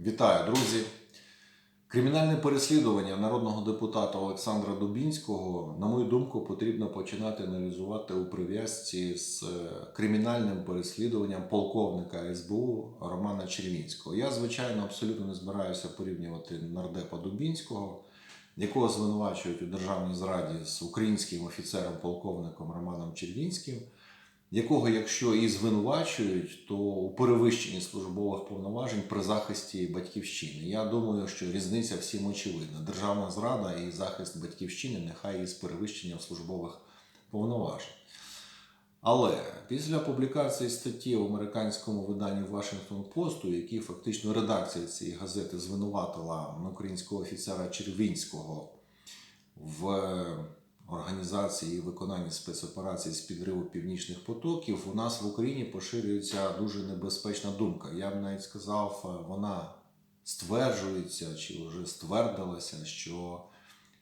Вітаю, друзі! Кримінальне переслідування народного депутата Олександра Дубінського, на мою думку, потрібно починати аналізувати у прив'язці з е, кримінальним переслідуванням полковника СБУ Романа Червінського. Я, звичайно, абсолютно не збираюся порівнювати нардепа Дубінського, якого звинувачують у державній зраді з українським офіцером-полковником Романом Червінським якого, якщо і звинувачують, то у перевищенні службових повноважень при захисті батьківщини. Я думаю, що різниця всім очевидна. Державна зрада і захист батьківщини нехай із перевищенням службових повноважень. Але після публікації статті в американському виданні Washington Post, у якій фактично редакція цієї газети звинуватила українського офіцера Червінського в організації і виконанні спецоперацій з підриву північних потоків, у нас в Україні поширюється дуже небезпечна думка. Я б навіть сказав, вона стверджується чи вже ствердилася, що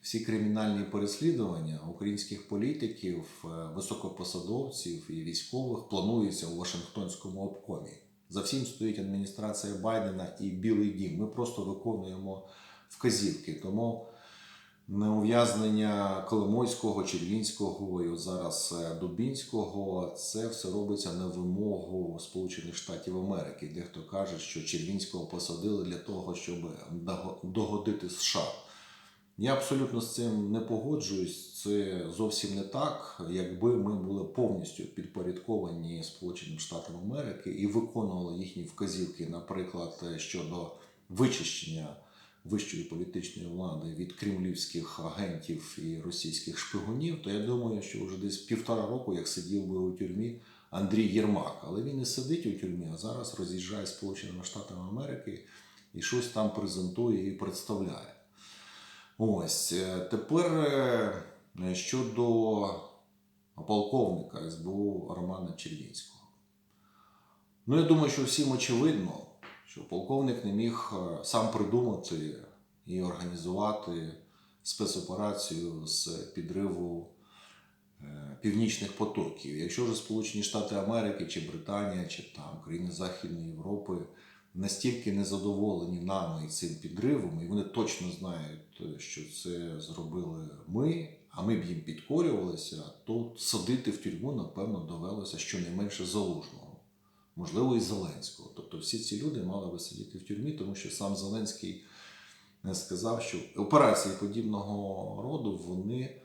всі кримінальні переслідування українських політиків, е, високопосадовців і військових плануються у Вашингтонському обкомі. За всім стоїть адміністрація Байдена і Білий Дім. Ми просто виконуємо вказівки. Тому не ув'язнення Коломойського, Червінського і от зараз е, Дубінського це все робиться на вимогу Сполучених Штатів Америки. Дехто каже, що Червінського посадили для того, щоб догодити США. Я абсолютно з цим не погоджуюсь. Це зовсім не так, якби ми були повністю підпорядковані Сполученим Штатам Америки і виконували їхні вказівки, наприклад, щодо вичищення вищої політичної влади від кремлівських агентів і російських шпигунів, то я думаю, що вже десь півтора року, як сидів би у тюрмі Андрій Єрмак. Але він не сидить у тюрмі, а зараз роз'їжджає Сполученими Штатами Америки і щось там презентує і представляє. Ось е, тепер е, щодо полковника СБУ Романа Червінського. Ну, я думаю, що всім очевидно, що полковник не міг е, сам придумати і організувати спецоперацію з підриву е, північних потоків. Якщо вже Сполучені Штати Америки чи Британія, чи там країни Західної Європи настільки незадоволені нами і цим підривом, і вони точно знають, е, що це зробили ми, а ми б їм підкорювалися, то садити в тюрму, напевно, довелося щонайменше залужного можливо, і Зеленського. Тобто всі ці люди мали би сидіти в тюрмі, тому що сам Зеленський не сказав, що операції подібного роду вони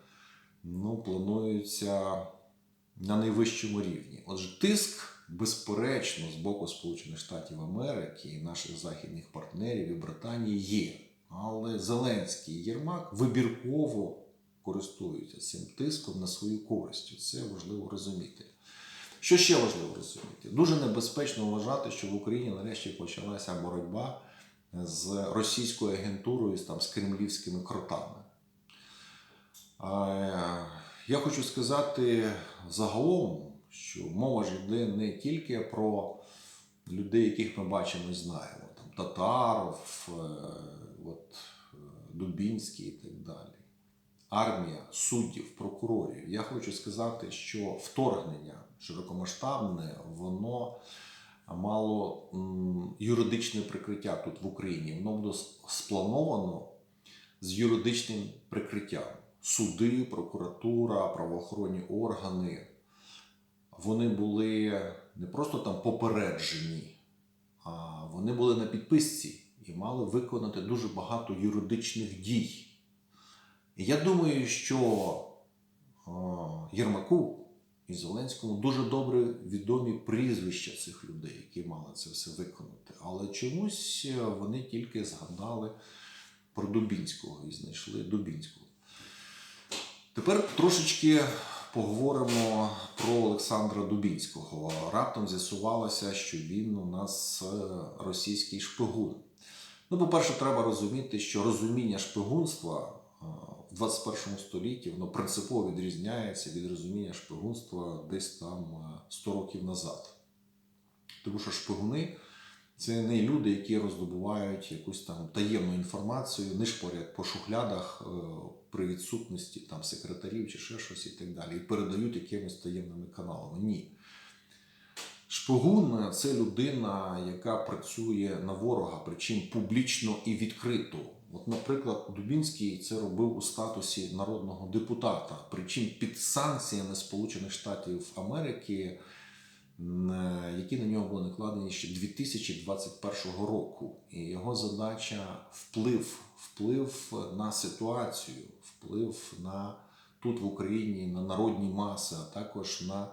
ну, плануються на найвищому рівні. Отже, тиск, безперечно, з боку Сполучених Штатів Америки і наших західних партнерів і Британії є. Але Зеленський і Єрмак вибірково користуються цим тиском на свою користь. Це важливо розуміти. Що ще важливо розуміти? Дуже небезпечно вважати, що в Україні нарешті почалася боротьба з російською агентурою, там, з кремлівськими кротами. Я хочу сказати загалом, що мова ж йде не тільки про людей, яких ми бачимо і знаємо, там Татаров, е, от, е, Дубінський і так далі. Армія суддів, прокурорів. Я хочу сказати, що вторгнення широкомасштабне, воно мало юридичне прикриття тут в Україні. Воно було сплановано з юридичним прикриттям. Суди, прокуратура, правоохоронні органи. Вони були не просто там попереджені, а вони були на підписці і мали виконати дуже багато юридичних дій. Я думаю, що Єрмаку і Зеленському дуже добре відомі прізвища цих людей, які мали це все виконати. Але чомусь е, вони тільки згадали про Дубінського і знайшли Дубінського. Тепер трошечки поговоримо про Олександра Дубінського. Раптом з'ясувалося, що він у нас е, російський шпигун. Ну, по-перше, треба розуміти, що розуміння шпигунства е, в 21 столітті воно принципово відрізняється від розуміння шпигунства десь там е, 100 років назад. Тому що шпигуни це не люди, які роздобувають якусь там таємну інформацію, нишпорять по шухлядах е, при відсутності там секретарів чи ще щось і так далі, і передають якимись таємними каналами. Ні. Шпигун це людина, яка працює на ворога, причому публічно і відкрито. От, наприклад, Дубінський це робив у статусі народного депутата, причому під санкціями Сполучених Штатів Америки, е, які на нього були накладені ще 2021 року. І його задача вплив, вплив на ситуацію, вплив на тут в Україні, на народні маси, а також на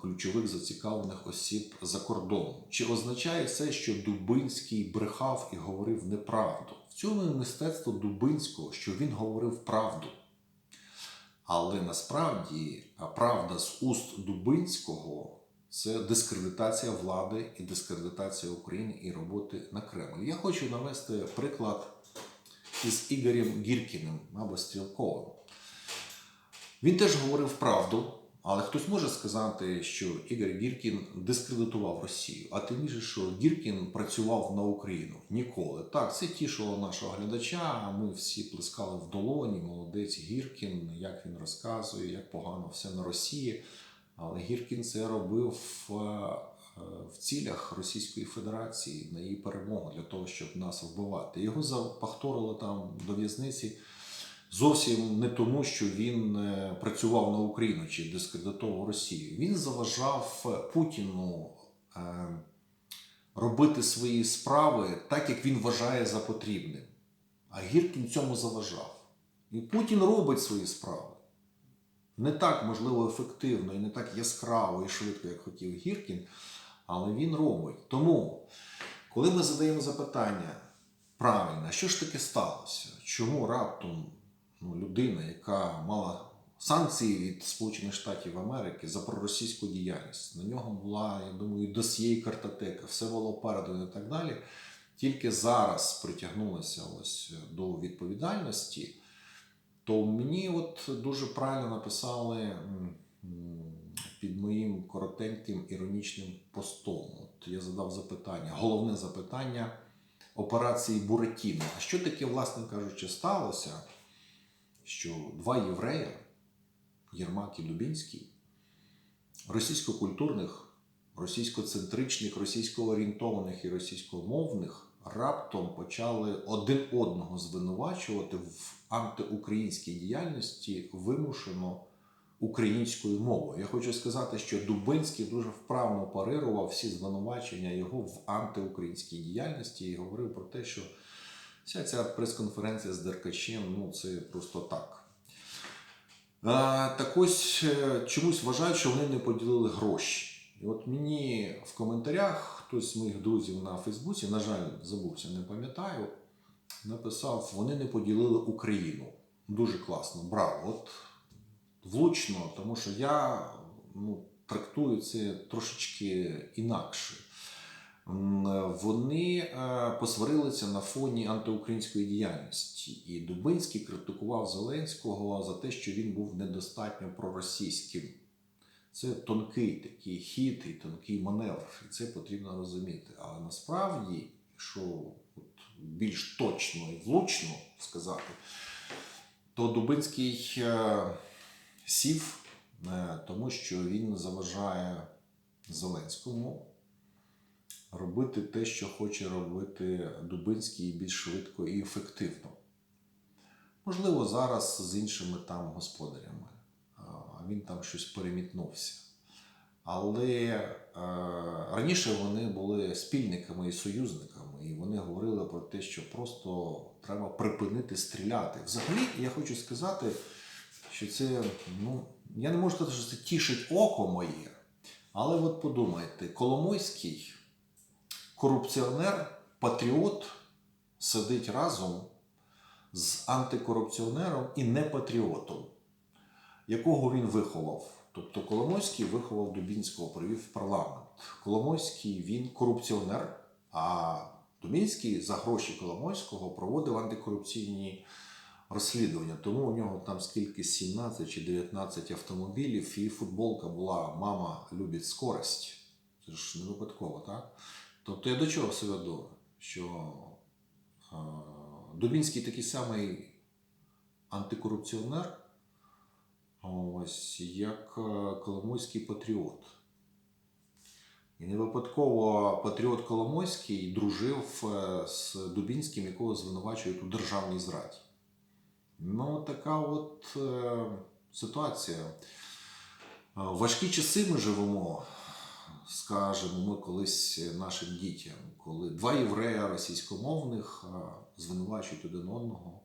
ключових зацікавлених осіб за кордоном. Чи означає це, що Дубинський брехав і говорив неправду? Цьому мистецтво Дубинського, що він говорив правду. Але насправді правда з уст Дубинського це дискредитація влади і дискредитація України і роботи на Кремль. Я хочу навести приклад із Ігорем Гіркіним або Стрілковим. Він теж говорив правду, але хтось може сказати, що Ігор Гіркін дискредитував Росію, а тим більше, що Гіркін працював на Україну ніколи. Так, це тішило нашого глядача. Ми всі плескали в долоні. Молодець Гіркін, як він розказує, як погано все на Росії. Але Гіркін це робив е, в цілях Російської Федерації на її перемогу для того, щоб нас вбивати. Його запахторили там до в'язниці зовсім не тому, що він е, працював на Україну чи дискредитував Росію. Він заважав Путіну е, робити свої справи так, як він вважає за потрібним. А Гіркін цьому заважав. І Путін робить свої справи. Не так, можливо, ефективно і не так яскраво і швидко, як хотів Гіркін, але він робить. Тому, коли ми задаємо запитання правильно, що ж таки сталося? Чому раптом ну, людина, яка мала санкції від Сполучених Штатів Америки за проросійську діяльність, на нього була, я думаю, досьє і картотека, все було передано і так далі, тільки зараз притягнулася ось до відповідальності, то мені от дуже правильно написали під моїм коротеньким іронічним постом. От я задав запитання, головне запитання операції Буратіно. А що таке, власне кажучи, сталося? Що два єврея, Єрмак і Дубінський, російськокультурних, російськоцентричних, російськоорієнтованих і російськомовних раптом почали один одного звинувачувати в антиукраїнській діяльності вимушено українською мовою. Я хочу сказати, що Дубинський дуже вправно парирував всі звинувачення його в антиукраїнській діяльності і говорив про те, що Вся ця прес-конференція з Деркачем, ну це просто так. Так ось е, чомусь вважають, що вони не поділили гроші. І от мені в коментарях хтось з моїх друзів на Фейсбуці, на жаль, забувся, не пам'ятаю, написав: вони не поділили Україну. Дуже класно, браво. От влучно, тому що я ну, трактую це трошечки інакше. Вони е, посварилися на фоні антиукраїнської діяльності, і Дубинський критикував Зеленського за те, що він був недостатньо проросійським. Це тонкий такий хід і тонкий маневр, і це потрібно розуміти. Але насправді, якщо от більш точно і влучно сказати, то Дубинський е, сів, е, тому що він заважає Зеленському робити те, що хоче робити Дубинський більш швидко і ефективно. Можливо, зараз з іншими там господарями, він там щось перемітнувся. Але е, раніше вони були спільниками і союзниками, і вони говорили про те, що просто треба припинити стріляти. Взагалі, я хочу сказати, що це, ну, я не можу сказати, що це тішить око моє, але от подумайте, Коломойський корупціонер, патріот сидить разом з антикорупціонером і непатріотом, якого він виховав. Тобто Коломойський виховав Дубінського, привів в парламент. Коломойський він корупціонер, а Дубінський за гроші Коломойського проводив антикорупційні розслідування. Тому у нього там скільки 17 чи 19 автомобілів, і футболка була Мама любить скорость. Це ж не випадково, так? Тобто я до чого все веду? Що е, Дубінський такий самий антикорупціонер, ось, як е, Коломойський патріот. І не випадково патріот Коломойський дружив е, з Дубінським, якого звинувачують у державній зраді. Ну, така от ситуація. Важкі часи ми живемо, скажемо ми колись нашим дітям, коли два єврея російськомовних звинувачують один одного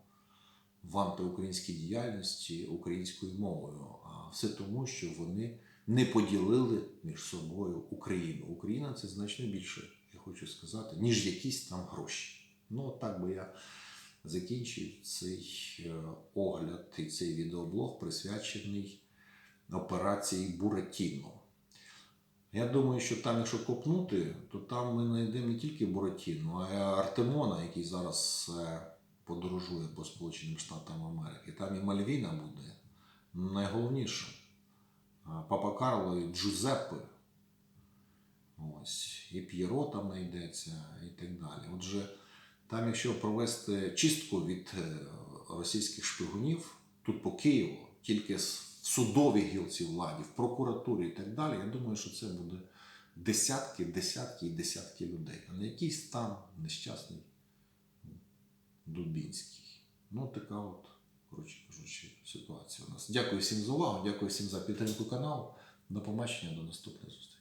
в антиукраїнській діяльності українською мовою. А все тому, що вони не поділили між собою Україну. Україна це значно більше, я хочу сказати, ніж якісь там гроші. Ну, так би я закінчив цей е, огляд і цей відеоблог, присвячений операції Буратіно. Я думаю, що там, якщо копнути, то там ми знайдемо не тільки Буратіно, а й Артемона, який зараз е, подорожує по Сполученим Штатам Америки. Там і Мальвіна буде. Найголовніше Папа Карло і Джузеппе. Ось, і П'єро там знайдеться, і так далі. Отже, там, якщо провести чистку від е, російських шпигунів, тут по Києву, тільки в судовій гілці владі, в прокуратурі і так далі, я думаю, що це буде десятки, десятки і десятки людей, а не якийсь там нещасний Дубінський. Ну, така от, коротше кажучи, ситуація у нас. Дякую всім за увагу, дякую всім за підтримку каналу. До побачення, до наступної зустрічі.